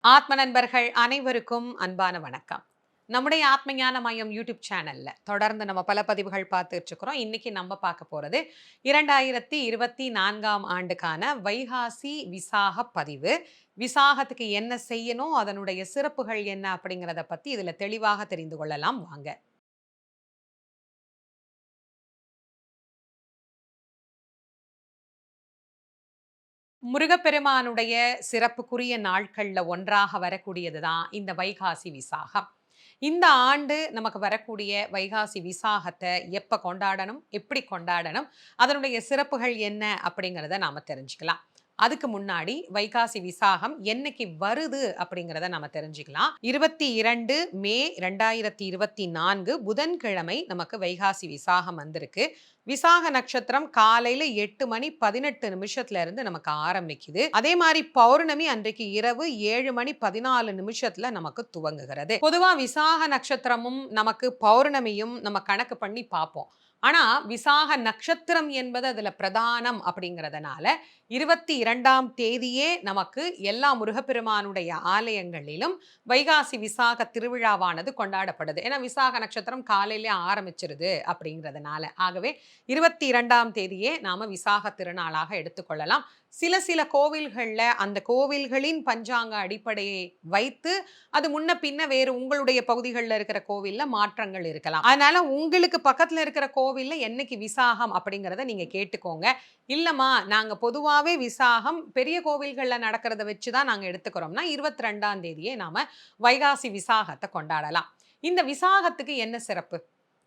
ஆத்ம நண்பர்கள் அனைவருக்கும் அன்பான வணக்கம். நம்முடைய ஆத்மஞான மையம் யூடியூப் சேனல்ல தொடர்ந்து நம்ம பல பதிவுகள் பார்த்துட்டு இருக்கிறோம். இன்னைக்கு நம்ம பார்க்க போறது இரண்டாயிரத்தி இருபத்தி நான்காம் ஆண்டுக்கான வைகாசி விசாக பதிவு. விசாகத்துக்கு என்ன செய்யணும்? அதனுடைய சிறப்புகள் என்ன அப்படிங்கிறத பத்தி இதுல தெளிவாக தெரிந்து கொள்ளலாம். வாங்க. முருகப்பெருமானுடைய சிறப்புக்குரிய நாட்களில் ஒன்றாக வரக்கூடியது தான் இந்த வைகாசி விசாகம். இந்த ஆண்டு நமக்கு வரக்கூடிய வைகாசி விசாகத்தை எப்போ கொண்டாடணும் எப்படி கொண்டாடணும் அதனுடைய சிறப்புகள் என்ன அப்படிங்கிறத நாம் தெரிஞ்சுக்கலாம். அதுக்கு முன்னாடி வைகாசி விசாகம் என்னைக்கு வருது அப்படிங்கிறத நம்ம தெரிஞ்சுக்கலாம். இருபத்தி இரண்டு மே ரெண்டாயிரத்தி இருபத்தி நான்கு புதன்கிழமை நமக்கு வைகாசி விசாகம் வந்திருக்கு. விசாக நட்சத்திரம் காலையில எட்டு மணி பதினெட்டு நிமிஷத்துல இருந்து நமக்கு ஆரம்பிக்குது. அதே மாதிரி பௌர்ணமி அன்றைக்கு இரவு ஏழு மணி பதினாலு நிமிஷத்துல நமக்கு துவங்குகிறது. பொதுவா விசாக நட்சத்திரமும் நமக்கு பௌர்ணமியும் நம்ம கணக்கு பண்ணி பார்ப்போம். ஆனால் விசாக நட்சத்திரம் என்பது அதில் பிரதானம் அப்படிங்கிறதுனால இருபத்தி இரண்டாம் தேதியே நமக்கு எல்லா முருகப்பெருமானுடைய ஆலயங்களிலும் வைகாசி விசாக திருவிழாவானது கொண்டாடப்படுது. ஏன்னா விசாக நட்சத்திரம் காலையிலே ஆரம்பிச்சிருது அப்படிங்கிறதுனால. ஆகவே இருபத்தி இரண்டாம் தேதியே நாம் விசாக திருநாளாக எடுத்துக்கொள்ளலாம். சில சில கோவில்களில் அந்த கோவில்களின் பஞ்சாங்க அடிப்படையை வைத்து அது முன்ன பின்ன வேறு உங்களுடைய பகுதிகளில் இருக்கிற கோவிலில் மாற்றங்கள் இருக்கலாம். அதனால உங்களுக்கு பக்கத்தில் இருக்கிற கோவிலில் என்னைக்கு விசாகம் அப்படிங்கிறத நீங்கள் கேட்டுக்கோங்க. இல்லைம்மா நாங்கள் பொதுவாகவே விசாகம் பெரிய கோவில்களில் நடக்கிறத வச்சு தான் நாங்கள் எடுத்துக்கிறோம்னா இருபத்தி ரெண்டாம் தேதியே நாம் வைகாசி விசாகத்தை கொண்டாடலாம். இந்த விசாகத்துக்கு என்ன சிறப்பு?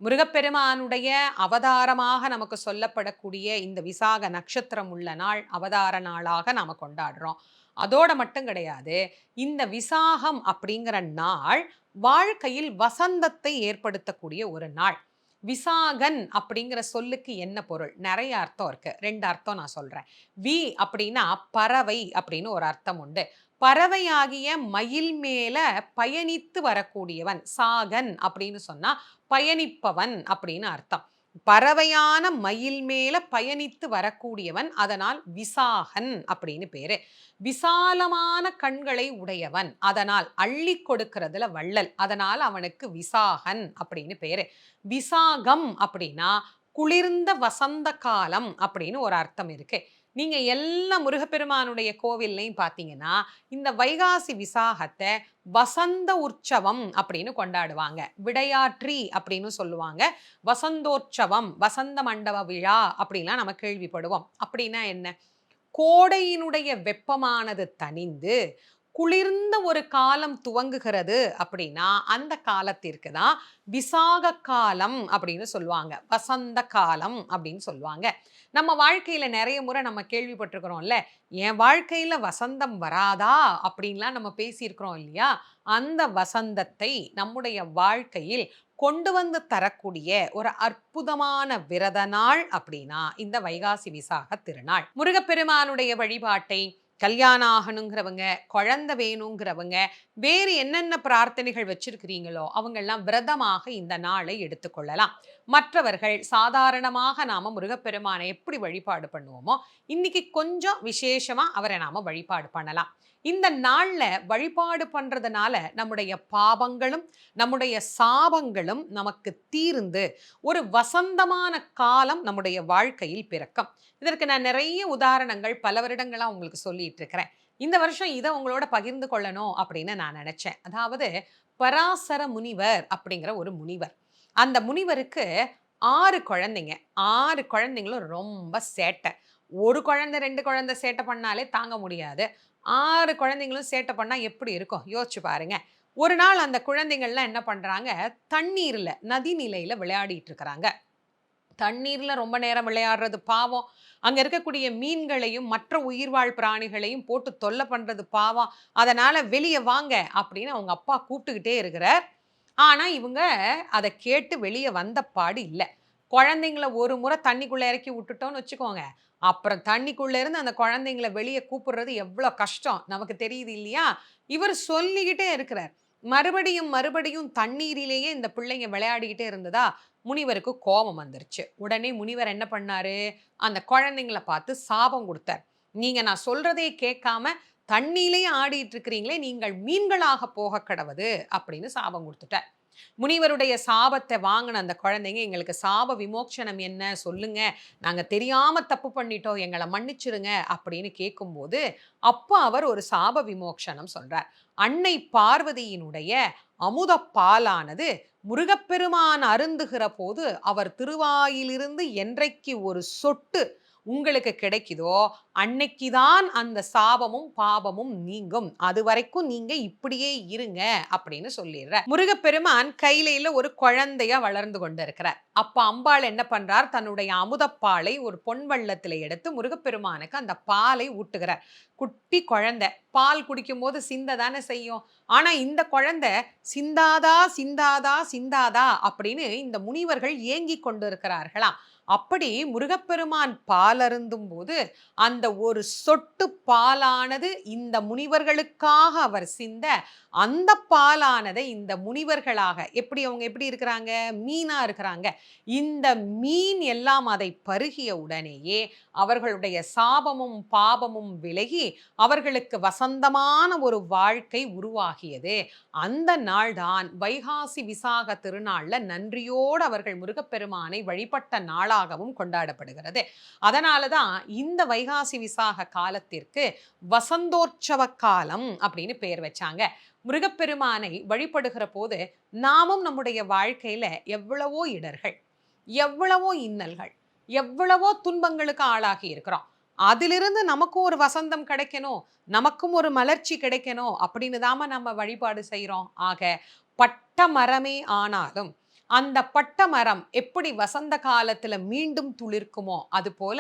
முருகப்பெருமானுடைய அவதாரமாக நமக்கு சொல்லப்படக்கூடிய இந்த விசாக நட்சத்திரம் உள்ள நாள் அவதார நாளாக நாம் கொண்டாடுறோம். அதோட மட்டும் கிடையாது இந்த விசாகம் அப்படிங்கிற நாள் வாழ்க்கையில் வசந்தத்தை ஏற்படுத்தக்கூடிய ஒரு நாள். விசாகன் அப்படிங்கிற சொல்லுக்கு என்ன பொருள்? நிறைய அர்த்தம் இருக்கு. ரெண்டு அர்த்தம் நான் சொல்றேன். வி அப்படின்னா பறவை அப்படின்னு ஒரு அர்த்தம் உண்டு. பறவையாகிய மயில் மேல பயணித்து வரக்கூடியவன் சாகன் அப்படின்னு சொன்னா பயணிப்பவன் அப்படின்னு அர்த்தம். பறவையான மயில் மேல பயணித்து வரக்கூடியவன் அதனால் விசாகன் அப்படின்னு பேரு. விசாலமான கண்களை உடையவன் அதனால் அள்ளி கொடுக்கறதுல வள்ளல் அதனால் அவனுக்கு விசாகன் அப்படின்னு பேரு. விசாகம் அப்படின்னா குளிர்ந்த வசந்த காலம் அப்படின்னு ஒரு அர்த்தம் இருக்கு. நீங்கள் எல்லா முருகப்பெருமானுடைய கோவில்லையும் பார்த்தீங்கன்னா இந்த வைகாசி விசாகத்தை வசந்த உற்சவம் அப்படின்னு கொண்டாடுவாங்க. விடையாற்றி அப்படின்னு சொல்லுவாங்க. வசந்தோற்சவம் வசந்த மண்டப விழா அப்படிலாம் நம்ம கேள்விப்படுவோம். அப்படின்னா என்ன? கோடையினுடைய வெப்பமானது தணிந்து குளிர்ந்த ஒரு காலம் துவங்குகிறது அப்படின்னா அந்த காலத்திற்கு தான் விசாக காலம் அப்படின்னு சொல்லுவாங்க. வசந்த காலம் அப்படின்னு சொல்லுவாங்க. நம்ம வாழ்க்கையில் நிறைய முறை நம்ம கேள்விப்பட்டிருக்கிறோம்ல என் வாழ்க்கையில் வசந்தம் வராதா? அப்படின்லாம் நம்ம பேசியிருக்கிறோம் இல்லையா? அந்த வசந்தத்தை நம்முடைய வாழ்க்கையில் கொண்டு வந்து தரக்கூடிய ஒரு அற்புதமான விரத நாள் அப்படின்னா இந்த வைகாசி விசாக திருநாள். முருகப்பெருமானுடைய வழிபாட்டை கல்யாணம் ஆகணுங்கிறவங்க குழந்தை வேணுங்கிறவங்க வேறு என்னென்ன பிரார்த்தனைகள் வச்சிருக்கிறீங்களோ அவங்கெல்லாம் விரதமாக இந்த நாளை எடுத்துக்கொள்ளலாம். மற்றவர்கள் சாதாரணமாக நாம முருகப்பெருமானை எப்படி வழிபாடு பண்ணுவோமோ இன்னைக்கு கொஞ்சம் விசேஷமா அவரை நாம வழிபாடு பண்ணலாம். இந்த நாளில் வழிபாடு பண்ணுறதுனால நம்முடைய பாவங்களும் நம்முடைய சாபங்களும் நமக்கு தீர்ந்து ஒரு வசந்தமான காலம் நம்முடைய வாழ்க்கையில் பிறக்கும். இதற்கு நான் நிறைய உதாரணங்கள் பல வருடங்களாக உங்களுக்கு சொல்லிட்டு இருக்கிறேன். இந்த வருஷம் இதை உங்களோட பகிர்ந்து கொள்ளணும் அப்படின்னு நான் நினச்சேன். அதாவது பராசர முனிவர் அப்படிங்கிற ஒரு முனிவர். அந்த முனிவருக்கு ஆறு குழந்தைங்க. ஆறு குழந்தைங்களும் ரொம்ப சேட்டை. ஒரு குழந்தை ரெண்டு குழந்தை சேட்டை பண்ணாலே தாங்க முடியாது. ஆறு குழந்தைங்களும் சேட்டை பண்ணால் எப்படி இருக்கும்? யோசிச்சு பாருங்க. ஒரு நாள் அந்த குழந்தைங்கள்லாம் என்ன பண்ணுறாங்க தண்ணீரில் நதி நிலையில் விளையாடிட்டு இருக்கிறாங்க. தண்ணீரில் ரொம்ப நேரம் விளையாடுறது பாவம். அங்கே இருக்கக்கூடிய மீன்களையும் மற்ற உயிர்வாழ் பிராணிகளையும் போட்டு தொல்லை பண்ணுறது பாவம். அதனால் வெளியே வாங்க அப்படின்னு அவங்க அப்பா கூப்பிட்டுக்கிட்டே இருக்கிறார். ஆனால் இவங்க அதை கேட்டு வெளியே வந்த பாடு இல்லை. குழந்தைங்கள ஒரு முறை தண்ணிக்குள்ளே இறக்கி விட்டுட்டோன்னு வச்சுக்கோங்க. அப்புறம் தண்ணிக்குள்ளே இருந்து அந்த குழந்தைங்கள வெளியே கூப்பிடுறது எவ்வளோ கஷ்டம். நமக்கு தெரியுது இல்லையா? இவர் சொல்லிக்கிட்டே இருக்கிறார். மறுபடியும் மறுபடியும் தண்ணீரிலேயே இந்த பிள்ளைங்க விளையாடிக்கிட்டே இருந்ததா? முனிவருக்கு கோபம் வந்துருச்சு. உடனே முனிவர் என்ன பண்ணாரு? அந்த குழந்தைங்கள பார்த்து சாபம் கொடுத்தார். நீங்க நான் சொல்றதே கேட்காம தண்ணியிலேயே ஆடிட்டு இருக்கிறீங்களே நீங்கள் மீன்களாக போக கடவுது அப்படின்னு சாபம் கொடுத்துட்டார். முனிவருடைய சாபத்தை வாங்கின அந்த குழந்தைங்க எங்களுக்கு சாப விமோச்சனம் என்ன? சொல்லுங்க. நாங்க தெரியாம தப்பு பண்ணிட்டோம். எங்களை மன்னிச்சிருங்க அப்படின்னு கேட்கும்போது அப்போ அவர் ஒரு சாப விமோச்சனம் சொல்றார். அன்னை பார்வதியினுடைய அமுத பாலானது முருகப்பெருமான் அருந்துகிற போது அவர் திருவாயிலிருந்து என்றைக்கு ஒரு சொட்டு உங்களுக்கு கிடைக்குதோ அன்னைக்கு தான் அந்த சாபமும் பாபமும் நீங்கும். அது வரைக்கும் நீங்க இப்படியே இருங்க அப்படின்னு சொல்லிடுற முருகப்பெருமான் கையில ஒரு குழந்தைய வளர்ந்து கொண்டு இருக்கிறார் அப்ப அம்பாள் என்ன பண்றார்? தன்னுடைய அமுதப்பாலை ஒரு பொன் வள்ளத்துல எடுத்து முருகப்பெருமானுக்கு அந்த பாலை ஊட்டுகிறார். குட்டி குழந்தை. பால் குடிக்கும் போது சிந்த தானே செய்யும். ஆனா இந்த குழந்தை சிந்தாதா சிந்தாதா சிந்தாதா அப்படின்னு இந்த முனிவர்கள் ஏங்கி கொண்டு இருக்கிறார்களாம் அப்படி முருகப்பெருமான் பால் அருந்தும் போது அந்த ஒரு சொட்டு பாலானது இந்த முனிவர்களுக்காக அவர் சிந்த அந்த பாலானதை இந்த முனிவர்களாக எப்படி அவங்க எப்படி இருக்கிறாங்க? மீனா இருக்கிறாங்க. இந்த மீன் எல்லாம் அதை பருகிய உடனேயே அவர்களுடைய சாபமும் பாபமும் விலகி அவர்களுக்கு வசந்தமான ஒரு வாழ்க்கை உருவாகியது. அந்த நாள்தான் வைகாசி விசாக திருநாள்ல நன்றியோடு அவர்கள் முருகப்பெருமானை வழிபட்ட நாளாகவும் கொண்டாடப்படுகிறது. அதனால தான் இந்த வைகாசி விசாக காலத்திற்கு வசந்தோற்சவ காலம் அப்படின்னு பெயர் வச்சாங்க. முருகப்பெருமானை வழிபடுகிற போது நாமும் நம்முடைய வாழ்க்கையில எவ்வளவோ இடர்கள் எவ்வளவோ இன்னல்கள் எவ்வளவோ துன்பங்களுக்கு ஆளாகி இருக்கிறோம். அதிலிருந்து நமக்கும் ஒரு வசந்தம் கிடைக்கணும் நமக்கும் ஒரு மலர்ச்சி கிடைக்கணும் அப்படின்னு தாம நம்ம வழிபாடு செய்கிறோம் ஆக பட்ட மரமே ஆனாலும் அந்த பட்ட மரம் எப்படி வசந்த காலத்தில் மீண்டும் துளிர்க்குமோ அதுபோல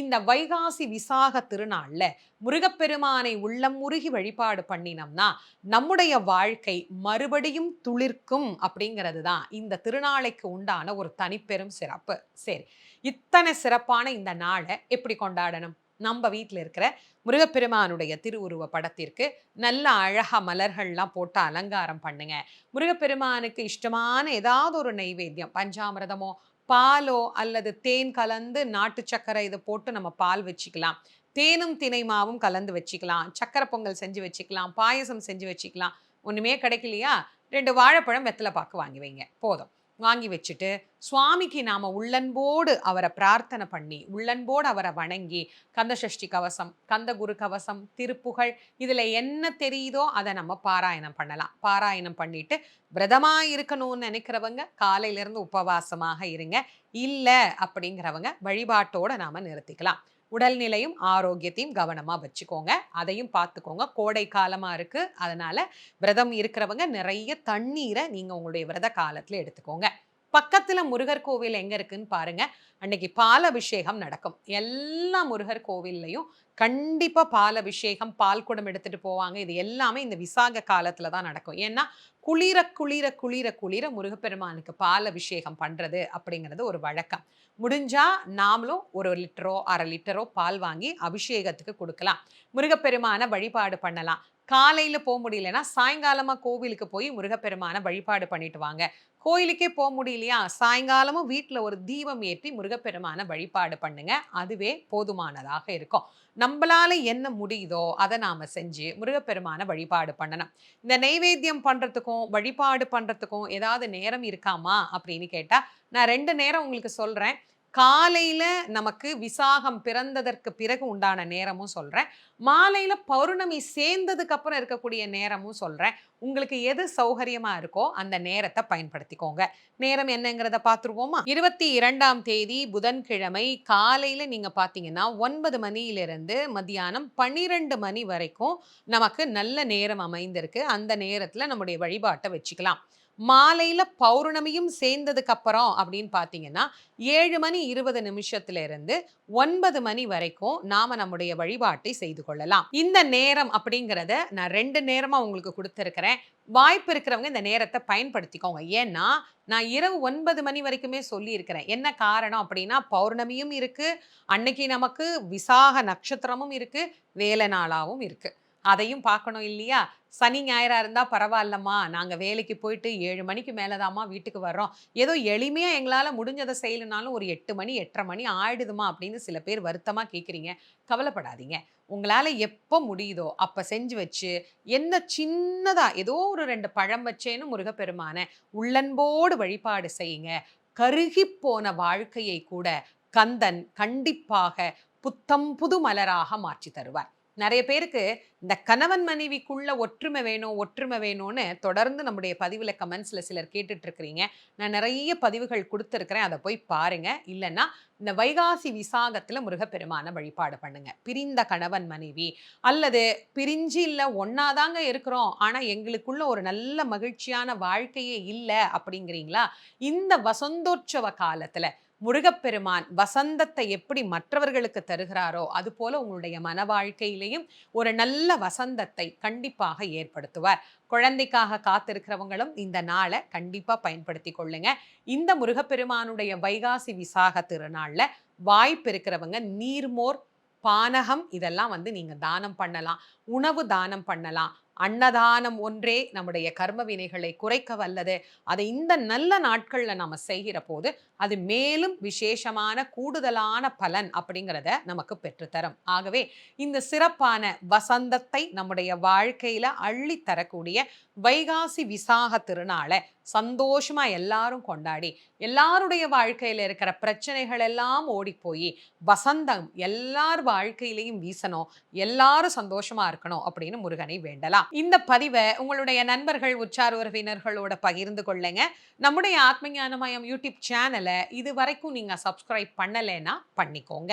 இந்த வைகாசி விசாக திருநாளில் முருகப்பெருமானை உள்ளம் முருகி வழிபாடு பண்ணினோம்னா நம்முடைய வாழ்க்கை மறுபடியும் துளிர்க்கும் அப்படிங்கிறது தான் இந்த திருநாளைக்கு உண்டான ஒரு தனிப்பெரும் சிறப்பு. சரி இத்தனை சிறப்பான இந்த நாளை எப்படி கொண்டாடணும்? நம்ம வீட்டில் இருக்கிற முருகப்பெருமானுடைய திருவுருவ படத்திற்கு நல்ல அழகா மலர்கள்லாம் போட்டு அலங்காரம் பண்ணுங்க. முருகப்பெருமானுக்கு இஷ்டமான ஏதாவது ஒரு நைவேத்தியம் பஞ்சாமிரதமோ பாலோ அல்லது தேன் கலந்து நாட்டு சக்கரை இதை போட்டு நம்ம பால் வச்சுக்கலாம். தேனும் தினை மாவும் கலந்து வச்சுக்கலாம். சக்கரை பொங்கல் செஞ்சு வச்சுக்கலாம். பாயசம் செஞ்சு வச்சுக்கலாம். ஒன்றுமே கிடைக்கலையா? ரெண்டு வாழைப்பழம் வெத்தலை பாக்கு வாங்கி வைங்க. போதும். வாங்கி வச்சுட்டு சுவாமிக்கு நாம உள்ளன்போடு அவரை பிரார்த்தனை பண்ணி உள்ளன்போடு அவரை வணங்கி கந்தசஷ்டி கவசம் கந்த குரு கவசம் திருப்புகழ் இதுல என்ன தெரியுதோ அதை நம்ம பாராயணம் பண்ணலாம். பாராயணம் பண்ணிட்டு விரதமாக இருக்கணும்னு நினைக்கிறவங்க காலையில இருந்து உபவாசமாக இருங்க. இல்லை அப்படிங்கிறவங்க வழிபாட்டோட நாம நிறுத்திக்கலாம். உடல்நிலையும் ஆரோக்கியத்தையும் கவனமாக வச்சுக்கோங்க. அதையும் பார்த்துக்கோங்க. கோடை காலமாக இருக்குது அதனால் விரதம் இருக்கிறவங்க நிறைய தண்ணீரை நீங்கள் உங்களுடைய விரத காலத்தில் எடுத்துக்கோங்க. பக்கத்தில் முருகர் கோவில் எங்கே இருக்குன்னு பாருங்க. அன்னைக்கு பால் அபிஷேகம் நடக்கும். எல்லா முருகர் கோவில்லையும் கண்டிப்பாக பால் அபிஷேகம் பால் குடம் எடுத்துகிட்டு போவாங்க. இது எல்லாமே இந்த விசாக காலத்தில் தான் நடக்கும். ஏன்னா குளிர குளிர குளிர குளிர முருகப்பெருமானுக்கு பால் அபிஷேகம் பண்ணுறது அப்படிங்கிறது ஒரு வழக்கம். முடிஞ்சா நாமளும் ஒரு லிட்டரோ அரை லிட்டரோ பால் வாங்கி அபிஷேகத்துக்கு கொடுக்கலாம். முருகப்பெருமானை வழிபாடு பண்ணலாம். காலையில் போக முடியலன்னா சாயங்காலமாக கோவிலுக்கு போய் முருகப்பெருமானை வழிபாடு பண்ணிட்டு வாங்க. கோயிலுக்கே போக முடியலையா? சாயங்காலமும் வீட்டில் ஒரு தீபம் ஏற்றி முருகப்பெருமான வழிபாடு பண்ணுங்க. அதுவே போதுமானதாக இருக்கும். நம்மளால என்ன முடியுதோ அதை நாம செஞ்சு முருகப்பெருமான வழிபாடு பண்ணணும். இந்த நெய்வேத்தியம் பண்றதுக்கும் வழிபாடு பண்றதுக்கும் ஏதாவது நேரம் இருக்காமா அப்படின்னு கேட்டா நான் ரெண்டு நேரம் உங்களுக்கு சொல்றேன். காலையில் நமக்கு விசாகம் பிறந்ததற்கு பிறகு உண்டான நேரமும் சொல்கிறேன் மாலையில் பௌர்ணமி சேர்ந்ததுக்கு அப்புறம் இருக்கக்கூடிய நேரமும் சொல்கிறேன் உங்களுக்கு எது சௌகரியமாக இருக்கோ அந்த நேரத்தை பயன்படுத்திக்கோங்க. நேரம் என்னங்கிறத பார்த்துருவோமா? இருபத்தி இரண்டாம் தேதி புதன்கிழமை காலையில் நீங்கள் பார்த்தீங்கன்னா ஒன்பது மணியிலிருந்து மதியானம் பன்னிரெண்டு மணி வரைக்கும் நமக்கு நல்ல நேரம் அமைந்திருக்கு. அந்த நேரத்தில் நம்முடைய வழிபாட்டை வச்சுக்கலாம். மாலையில் பௌர்ணமியும் சேர்ந்ததுக்கு அப்புறம் அப்படின்னு பார்த்தீங்கன்னா ஏழு மணி இருபது நிமிஷத்துல இருந்து ஒன்பது மணி வரைக்கும் நாம நம்முடைய வழிபாட்டை செய்து கொள்ளலாம். இந்த நேரம் அப்படிங்கிறத நான் ரெண்டு நேரமாக உங்களுக்கு கொடுத்துருக்கிறேன். வாய்ப்பு இருக்கிறவங்க இந்த நேரத்தை பயன்படுத்திக்கோங்க. ஏன்னா நான் இரவு ஒன்பது மணி வரைக்குமே சொல்லியிருக்கிறேன். என்ன காரணம் அப்படின்னா பௌர்ணமியும் இருக்கு அன்னைக்கு நமக்கு விசாக நட்சத்திரமும் இருக்கு வேலை நாளாகவும் இருக்குது அதையும் பார்க்கணும் இல்லையா? சனி ஞாயிறாக இருந்தால் பரவாயில்லம்மா. நாங்கள் வேலைக்கு போயிட்டு ஏழு மணிக்கு மேலே தாம்மா வீட்டுக்கு வர்றோம். ஏதோ எளிமையாக எங்களால் முடிஞ்சதை செய்யலைனாலும் ஒரு எட்டு மணி எட்டரை மணி ஆயிடுதுமா அப்படின்னு சில பேர் வருத்தமாக கேட்குறீங்க கவலைப்படாதீங்க. உங்களால் எப்போ முடியுதோ அப்போ செஞ்சு வச்சு என்ன சின்னதாக ஏதோ ஒரு ரெண்டு பழம் வச்சேன்னு முருகப்பெருமான உள்ளன்போடு வழிபாடு செய்யுங்க. கருகி போன வாழ்க்கையை கூட கந்தன் கண்டிப்பாக புத்தம் புது மலராக மாற்றி தருவார். நிறைய பேருக்கு இந்த கணவன் மனைவிக்குள்ள ஒற்றுமை வேணும் ஒற்றுமை வேணும்னு தொடர்ந்து நம்முடைய பதிவில் கமெண்ட்ஸில் சிலர் கேட்டுட்டு இருக்கிறீங்க நான் நிறைய பதிவுகள் கொடுத்துருக்கிறேன். அதை போய் பாருங்க. இல்லைன்னா இந்த வைகாசி விசாகத்தில் முருகப்பெருமான வழிபாடு பண்ணுங்க. பிரிந்த கணவன் மனைவி அல்லது பிரிஞ்சு இல்லை ஒன்னாதாங்க இருக்கிறோம். ஆனால் எங்களுக்குள்ள ஒரு நல்ல மகிழ்ச்சியான வாழ்க்கையே இல்லை அப்படிங்கிறீங்களா? இந்த வசந்தோற்சவ காலத்தில் முருகப்பெருமான் வசந்தத்தை எப்படி மற்றவர்களுக்கு தருகிறாரோ அதுபோல உங்களுடைய மன வாழ்க்கையிலையும் ஒரு நல்ல வசந்தத்தை கண்டிப்பாக ஏற்படுத்துவார். குழந்தைக்காக காத்திருக்கிறவங்களும் இந்த நாளை கண்டிப்பாக பயன்படுத்தி கொள்ளுங்க. இந்த முருகப்பெருமானுடைய வைகாசி விசாக திருநாளில் வாய்ப்பு இருக்கிறவங்க நீர்மோர் பானகம் இதெல்லாம் வந்து நீங்கள் தானம் பண்ணலாம். உணவு தானம் பண்ணலாம். அன்னதானம் ஒன்றே நம்முடைய கர்ம வினைகளை குறைக்க வல்லது. அதை இந்த நல்ல நாட்களில் நம்ம செய்கிற போது அது மேலும் விசேஷமான கூடுதலான பலன் அப்படிங்கிறத நமக்கு பெற்றுத்தரும். ஆகவே இந்த சிறப்பான வசந்தத்தை நம்முடைய வாழ்க்கையில அள்ளி தரக்கூடிய வைகாசி விசாக திருநாளை சந்தோஷமா எல்லாரும் கொண்டாடி எல்லாருடைய வாழ்க்கையில இருக்கிற பிரச்சனைகள் எல்லாம் ஓடி போய் வசந்தம் எல்லார் வாழ்க்கையிலையும் வீசணும் எல்லாரும் சந்தோஷமா இருக்கணும் அப்படின்னு முருகனை வேண்டலாம். இந்த பதிவை உங்களுடைய நண்பர்கள் உற்சார் உறவினர்களோட பகிர்ந்து கொள்ளுங்க. நம்முடைய ஆத்மஞானமயம் யூடியூப் சேனலை இது வரைக்கும் நீங்க சப்ஸ்கிரைப் பண்ணலைன்னா பண்ணிக்கோங்க.